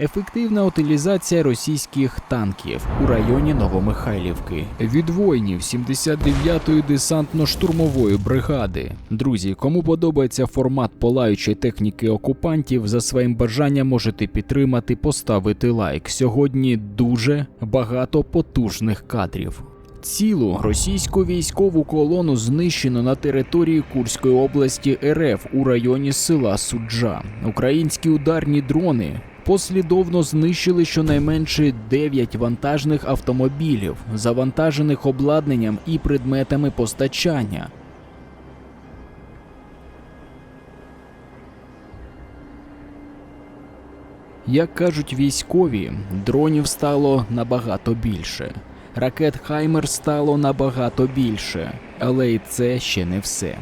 Ефективна утилізація російських танків у районі Новомихайлівки від воїнів 79-ї десантно-штурмової бригади. Друзі, кому подобається формат палаючої техніки окупантів, за своїм бажанням можете підтримати, поставити лайк. Сьогодні дуже багато потужних кадрів. Цілу російську військову колону знищено на території Курської області РФ у районі села Суджа. Українські ударні дрони послідовно знищили щонайменше 9 вантажних автомобілів, завантажених обладнанням і предметами постачання. Як кажуть військові, дронів стало набагато більше. Ракет Хаймер стало набагато більше, але і це ще не все.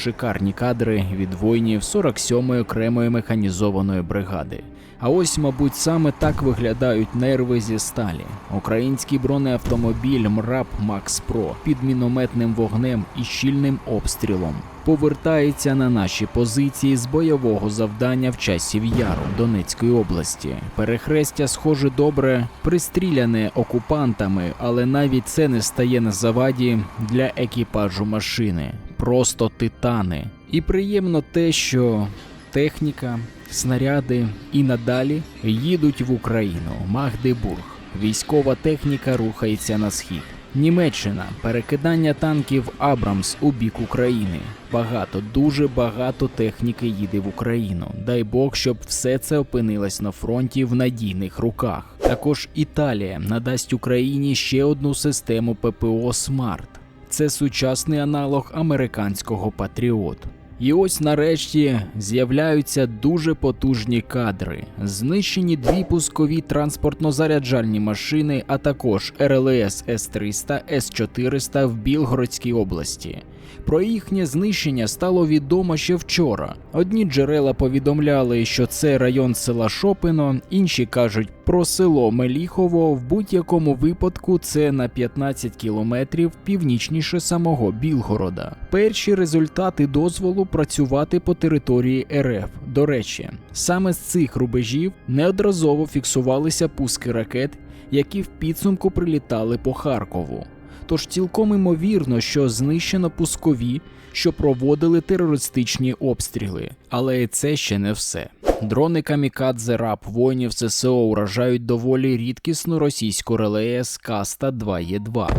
Шикарні кадри від воїнів 47-ї окремої механізованої бригади. А ось, мабуть, саме так виглядають нерви зі сталі. Український бронеавтомобіль МРАП Макс Про під мінометним вогнем і щільним обстрілом повертається на наші позиції з бойового завдання в часів Яру Донецької області. Перехрестя, схоже, добре пристріляне окупантами, але навіть це не стає на заваді для екіпажу машини. Просто титани. І приємно те, що техніка, снаряди і надалі їдуть в Україну. Магдебург. Військова техніка рухається на схід. Німеччина перекидання танків Абрамс у бік України. Багато, дуже багато техніки їде в Україну. Дай Бог, щоб все це опинилось на фронті в надійних руках. Також Італія надасть Україні ще одну систему ППО Смарт. Це сучасний аналог американського Патріот. І ось нарешті з'являються дуже потужні кадри. Знищені дві пускові транспортно-заряджальні машини, а також РЛС С-300, С-400 в Білгородській області. Про їхнє знищення стало відомо ще вчора. Одні джерела повідомляли, що це район села Шопино, інші кажуть про село Меліхово. В будь-якому випадку це на 15 кілометрів північніше самого Білгорода. Перші результати дозволу працювати по території РФ. До речі, саме з цих рубежів неодноразово фіксувалися пуски ракет, які в підсумку прилітали по Харкову. Тож цілком імовірно, що знищено пускові, що проводили терористичні обстріли. Але це ще не все. Дрони камікадзе рап воїнів ССО уражають доволі рідкісну російську релеєс Каста 2Е2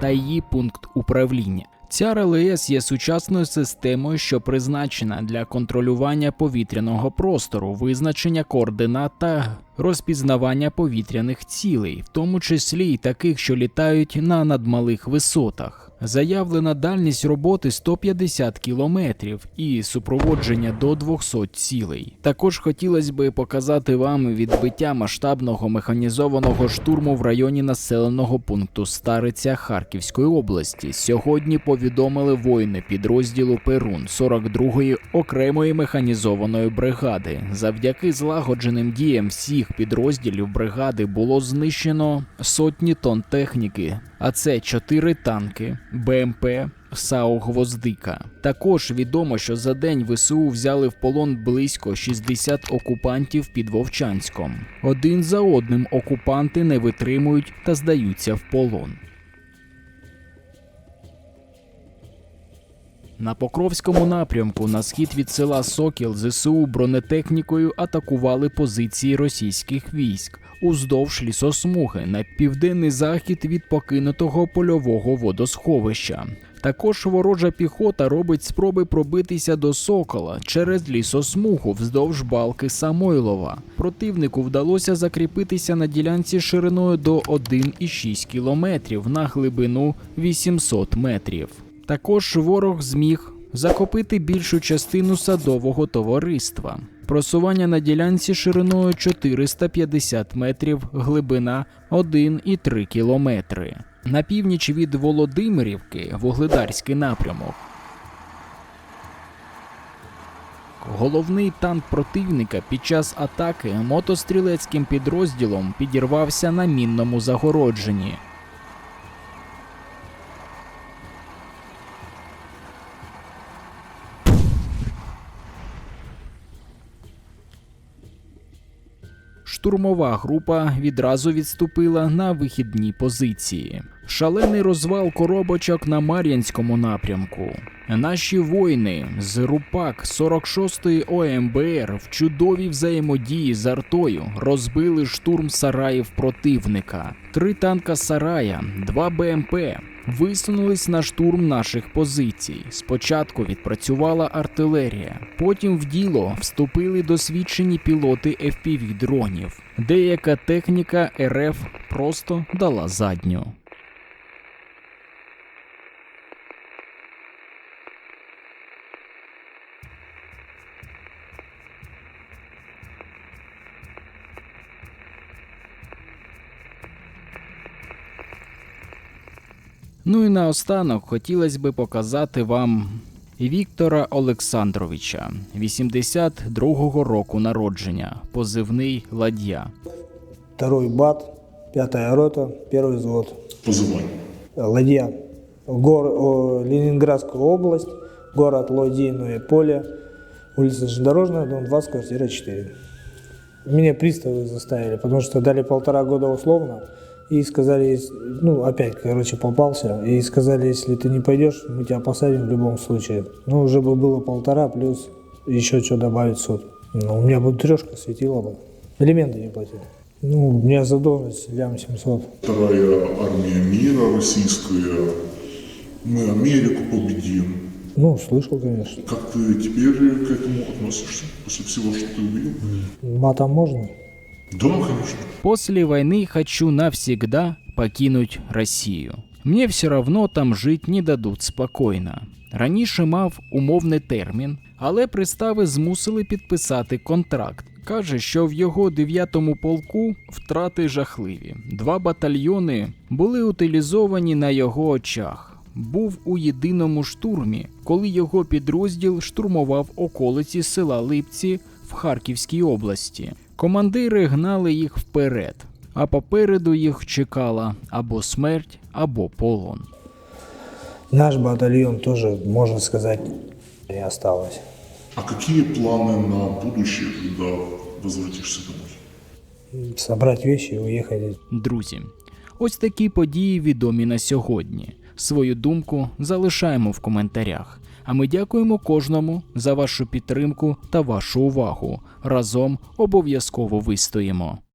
та її пункт управління. Ця РЛС є сучасною системою, що призначена для контролювання повітряного простору, визначення координат та розпізнавання повітряних цілей, в тому числі й таких, що літають на надмалих висотах. Заявлена дальність роботи 150 кілометрів і супроводження до 200 цілей. Також хотілося би показати вам відбиття масштабного механізованого штурму в районі населеного пункту Стариця Харківської області. Сьогодні повідомили воїни підрозділу Перун 42-ї окремої механізованої бригади. Завдяки злагодженим діям всіх підрозділів бригади було знищено сотні тонн техніки, а це чотири танки, БМП, САУ Гвоздика. Також відомо, що за день ВСУ взяли в полон близько 60 окупантів під Вовчанськом. Один за одним окупанти не витримують та здаються в полон. На Покровському напрямку на схід від села Сокіл ЗСУ бронетехнікою атакували позиції російських військ уздовж лісосмуги на південний захід від покинутого польового водосховища. Також ворожа піхота робить спроби пробитися до Сокола через лісосмугу вздовж балки Самойлова. Противнику вдалося закріпитися на ділянці шириною до 1,6 кілометрів на глибину 800 метрів. Також ворог зміг закопити більшу частину садового товариства. Просування на ділянці шириною 450 метрів, глибина 1,3 кілометри. На північ від Володимирівки Вугледарський напрямок. головний танк противника під час атаки мотострілецьким підрозділом підірвався на мінному загородженні. Штурмова група відразу відступила на вихідні позиції. Шалений розвал коробочок на Мар'янському напрямку. Наші воїни з Рупак 46-ї ОМБР в чудовій взаємодії з артою розбили штурм сараїв противника. Три танка сарая, два БМП висунулись на штурм наших позицій. Спочатку відпрацювала артилерія, потім в діло вступили досвідчені пілоти fpv дронів. Деяка техніка РФ просто дала задню. Ну і наостанок хотілося би показати вам Віктора Олександровича, 82-го року народження, позивний ладья. Второй БАТ, пятая рота, первый взвод. Позывай. Ладья. Гор, о, Ленинградская область, город Лодейное поле, улица Железнодорожная, дом 20, квартира 4. Меня приставы заставили, потому что дали полтора года условно И сказали, ну, опять, короче, попался, и сказали, если ты не пойдешь, мы тебя посадим в любом случае. Ну, уже бы было полтора, плюс еще что добавить суд. Ну, у меня бы трешка светила бы. Элементы не платили. Ну, у меня задолженность лям 700. Вторая армия мира российская. Мы Америку победим. Ну, слышал, конечно. Как ты теперь к этому относишься? После всего, что ты увидел? Матом можно? Да, конечно. После войны хочу навсегда покинуть Россию. Мне все равно там жить не дадуть спокійно. Раніше мав умовний термін, але пристави змусили підписати контракт. Каже, що в його 9-му полку втрати жахливі. Два батальйони були утилізовані на його очах. Був у єдиному штурмі, коли його підрозділ штурмував околиці села Липці в Харківській області. Командири гнали їх вперед, а попереду їх чекала або смерть, або полон. Наш батальон тоже, можно сказать, не осталось. А какие планы на будущее, когда возвратишься домой? Собрать вещи и уехать. Друзі, ось такі події відомі на сьогодні. Свою думку залишаємо в коментарях. А ми дякуємо кожному за вашу підтримку та вашу увагу. Разом обов'язково вистоїмо.